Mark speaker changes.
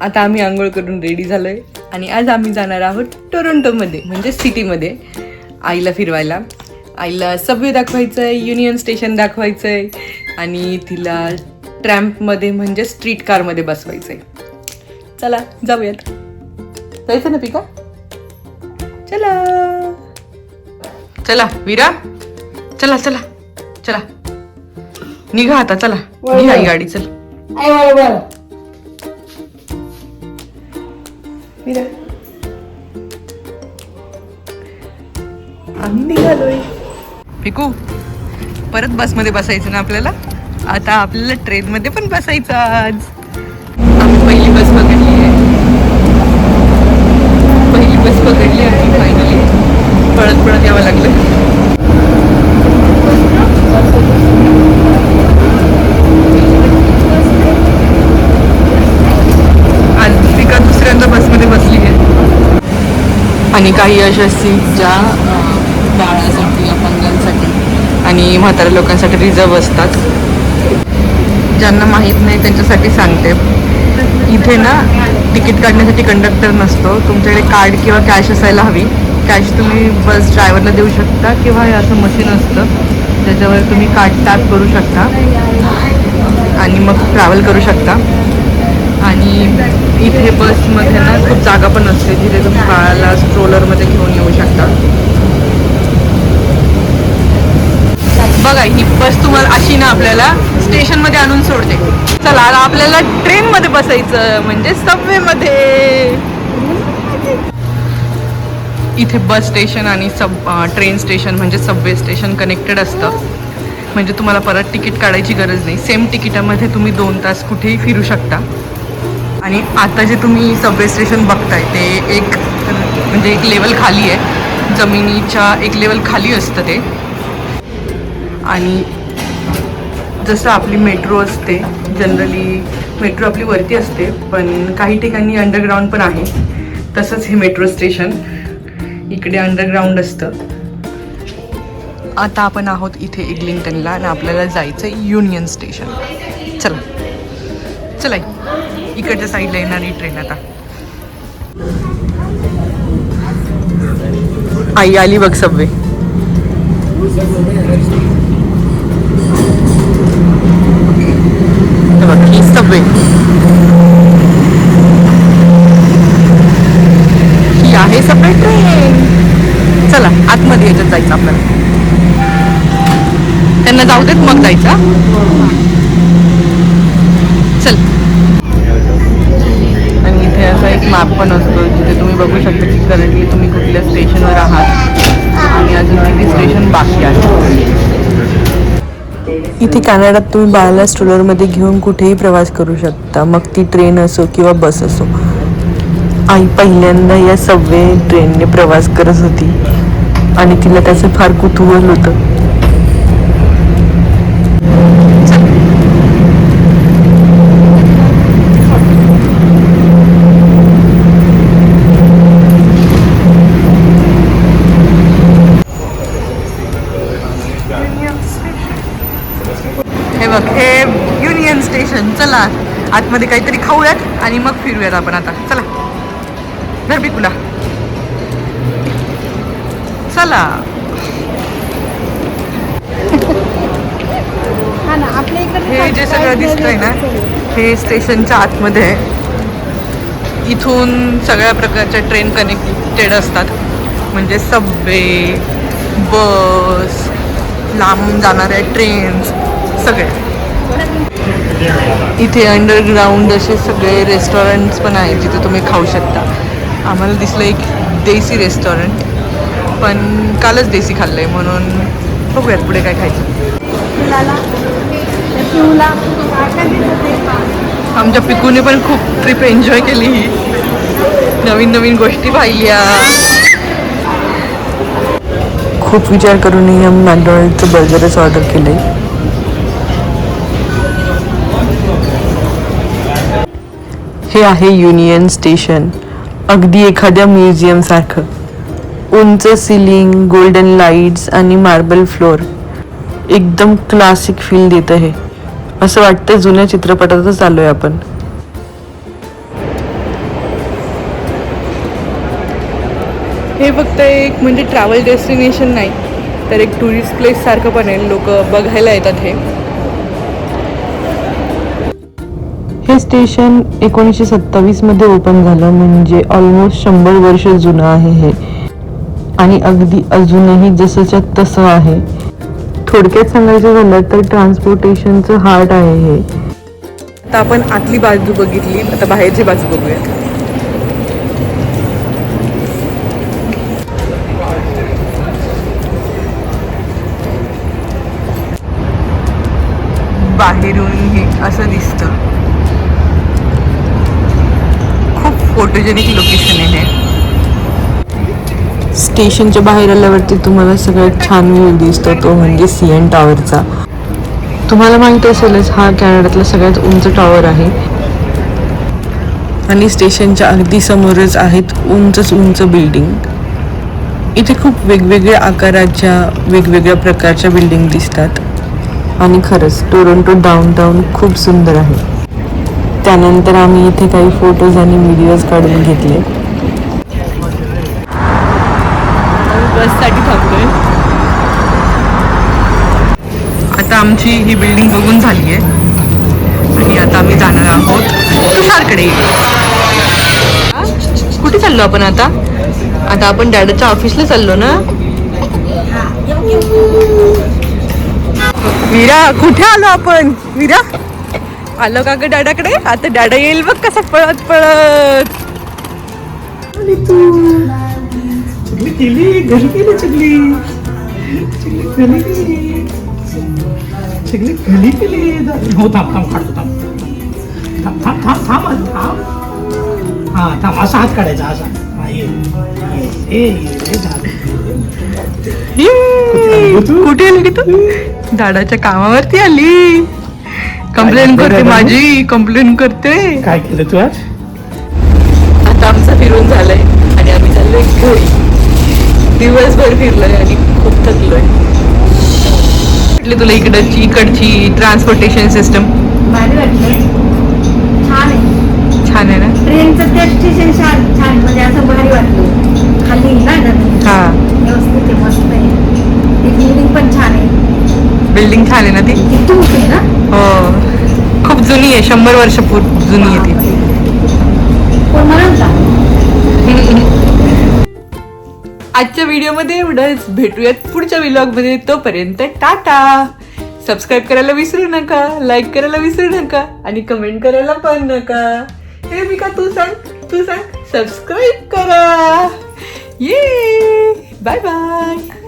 Speaker 1: आता आम्ही आंघोळ करून रेडी झालोय. आणि आज आम्ही जाणार आहोत टोरंटोमध्ये म्हणजे सिटीमध्ये आईला फिरवायला. आईला सबवे दाखवायचं आहे युनियन स्टेशन दाखवायचं आहे आणि तिला ट्रॅम्पमध्ये म्हणजे स्ट्रीट कारमध्ये बसवायचं आहे चला जाऊयात. जायचं ना पिका? चला. चला वीरा. चला चला. चला. निघा आता चला. निघा गाडी चल. वीरा आम्ही निघालोय पिकू परत बसमध्ये बसायचं ना आपल्याला? आता आपल्याला ट्रेनमध्ये पण बसायचं आज. आम्ही पहिली बस पकडली आहे. पहिली बस पकडली आणि फायनली पळत पळत यावं लागलं आज पिका दुसऱ्यांदा बसमध्ये बसली आहे आणि काही अशा सीट ज्या बाळासाठी अपंगांसाठी आणि म्हाताऱ्या लोकांसाठी रिझर्व असतात. ज्यांना माहीत नाही त्यांच्यासाठी सांगते. इथे ना तिकीट काढण्यासाठी कंडक्टर नसतो. तुमच्याकडे कार्ड किंवा कॅश असायला हवी. कॅश तुम्ही बस ड्रायव्हरला देऊ शकता किंवा हे असं मशीन असतं. त्याच्यावर तुम्ही कार्ड टॅप करू शकता. आणि मग ट्रॅव्हल करू शकता. आणि इथे बसमध्ये ना खूप जागा पण असते जिथे तुम्ही बाळाला स्ट्रोलरमध्ये घेऊन येऊ शकता. बघा ही बस तुम्हाला अशी ना आपल्याला स्टेशनमध्ये आणून सोडते. चला आता आपल्याला ट्रेनमध्ये बसायचं म्हणजे सबवेमध्ये. इथे बस स्टेशन आणि सब ट्रेन स्टेशन म्हणजे सबवे स्टेशन कनेक्टेड असतं. म्हणजे तुम्हाला परत तिकीट काढायची गरज नाही. सेम तिकिटामध्ये तुम्ही दोन तास कुठेही फिरू शकता. आणि आता जे तुम्ही सबवे स्टेशन बघताय ते एक म्हणजे एक लेवल खाली आहे. जमिनीच्या एक लेवल खाली असतं ते. आणि जसं आपली मेट्रो असते जनरली मेट्रो आपली वरती असते पण काही ठिकाणी अंडरग्राऊंड पण आहे. तसंच हे मेट्रो स्टेशन इकडे अंडरग्राऊंड असतं. आता आपण आहोत इथे इग्लिंग्टनला आणि आपल्याला जायचं युनियन स्टेशन चला. चला इकडच्या साईडला येणारी ट्रेन आता. आई आली बघ सबवे बघ ही सबवे ही आहे सबवे ट्रेन चला आतमध्ये याच्यात जायचं आपल्याला. त्यांना जाऊ देत मग जायचं चल. आणि इथे असा एक मॅप पण असतो जिथे तुम्ही बघू शकता की करंटली तुम्ही कुठल्या स्टेशनवर आहात. आणि अजून किती स्टेशन बाकी आहे
Speaker 2: इथे कॅनडात तुम्ही बाळाला स्ट्रोलरमध्ये घेऊन कुठेही प्रवास करू शकता. मग ती ट्रेन असो किंवा बस असो. आई पहिल्यांदा या सव्वे ट्रेनने प्रवास करत होती. आणि तिला त्याचं फार कुतूहल होतं
Speaker 1: हे बघ हे युनियन स्टेशन चला आतमध्ये काहीतरी खाऊयात आणि मग फिरूयात आपण आता. चला. धर बिकुला चला.
Speaker 3: हा
Speaker 1: हे जे सगळं दिसतंय ना हे स्टेशनच्या आतमध्ये आहे इथून सगळ्या प्रकारच्या ट्रेन कनेक्टेड असतात. म्हणजे सबवे बस लांब जाणाऱ्या ट्रेन्स सगळे इथे अंडरग्राऊंड असे सगळे रेस्टॉरंट्स पण आहेत जिथे तुम्ही खाऊ शकता. आम्हाला दिसलं एक देसी रेस्टॉरंट पण कालच देसी खाल्लंय म्हणून बघूयात पुढे काय खायचं. आमच्या पिकूने पण खूप ट्रिप एन्जॉय केली ही. नवीन नवीन गोष्टी पाहिल्या.
Speaker 2: खूप विचार करूनही आम्ही मॅकडॉनल्डचं बर्गरच ऑर्डर केले हे आहे युनियन स्टेशन अगदी एखाद्या म्युझियमसारखं उंच सिलिंग गोल्डन लाईट्स आणि मार्बल फ्लोअर एकदम क्लासिक फील देतं हे. असं वाटतं जुन्या चित्रपटातच आलोय आपण.
Speaker 1: हे फक्त एक म्हणजे ट्रॅव्हल डेस्टिनेशन नाही तर एक टुरिस्ट प्लेस सारखं पण आहे. लोक बघायला येतात हे.
Speaker 2: हे स्टेशन एकोणीसशे सत्तावीसमध्ये ओपन झालं म्हणजे ऑलमोस्ट शंभर वर्ष जुनं आहे हे. आणि अगदी अजूनही जसंच्या तसं आहे. थोडक्यात सांगायचं झालं तर ट्रान्सपोर्टेशनचं हार्ट आहे हे.
Speaker 1: आता आपण आतली बाजू बघितली आता बाहेरची बाजू बघूया बाहेरून हे असं दिसतं खूप फोटोजेनिक लोकेशन आहे
Speaker 2: स्टेशनच्या बाहेर आल्यावरती तुम्हाला सगळ्यात छान व्ह्यू दिसतो तो म्हणजे सी एन टॉवरचा तुम्हाला माहीत असेलच हा कॅनडातला सगळ्यात उंच टॉवर आहे. आणि स्टेशनच्या अगदी समोरच आहेत उंचच उंच बिल्डिंग इथे खूप वेगवेगळ्या आकाराच्या वेगवेगळ्या प्रकारच्या बिल्डिंग दिसतात. आणि खरंच टोरंटो डाऊनटाऊन खूप सुंदर आहे. त्यानंतर आम्ही इथे काही फोटोज आणि व्हिडिओज काढून घेतले.
Speaker 1: बससाठी थांबलोय आता आमची ही बिल्डिंग बघून झाली आहे आणि आता आम्ही जाणार आहोत तुषारकडे. कुठे चाललो आपण आता? आता आपण डॅडाच्या ऑफिसला चाललो ना? मीरा कुठे आलो आपण? मीरा? आलो का ग डॅडाकडे? आता डॅडा येईल बघ कसा पळत पळत.
Speaker 4: हो थांब थांब काढतो थांब. थांब थांब थांब थांब थांब. हा थांब असा हात काढायचा असा. हा ये
Speaker 1: कुठे आली तू? दादाच्या कामावरती आली. कंप्लेंट करते? माझी कंप्लेंट करते.
Speaker 4: काय केलं तू आज?
Speaker 1: आता आमचं फिरून झालंय आणि आम्ही चाललोय घरी. दिवसभर फिरलोय आणि खूप थकलोय. म्हटली तुला इकडची इकडची ट्रान्सपोर्टेशन सिस्टम
Speaker 3: भारी वाटलं छान आहे.
Speaker 1: छान आहे ना?
Speaker 3: ट्रेनचं ते स्टेशन छान छान. म्हणजे असं भारी वाटलं. खाली ना.
Speaker 1: हा.
Speaker 3: व्यवस्थित आहे मस्त आहे. बिल्डिंग पण छान आहे.
Speaker 1: बिल्डिंग छान आहे ना ती?
Speaker 3: ती ना?
Speaker 1: हो. खूप जुनी आहे शंभर वर्ष जुनी आहे ती. आजच्या व्हिडिओमध्ये एवढंच. भेटूयात पुढच्या व्हिलॉगमध्ये. तोपर्यंत टाटा. सबस्क्राईब करायला विसरू नका लाईक करायला विसरू नका आणि कमेंट करायला पण नका. हे मी का तू सांग तू सांग. सबस्क्राईब करा. ये बाय बाय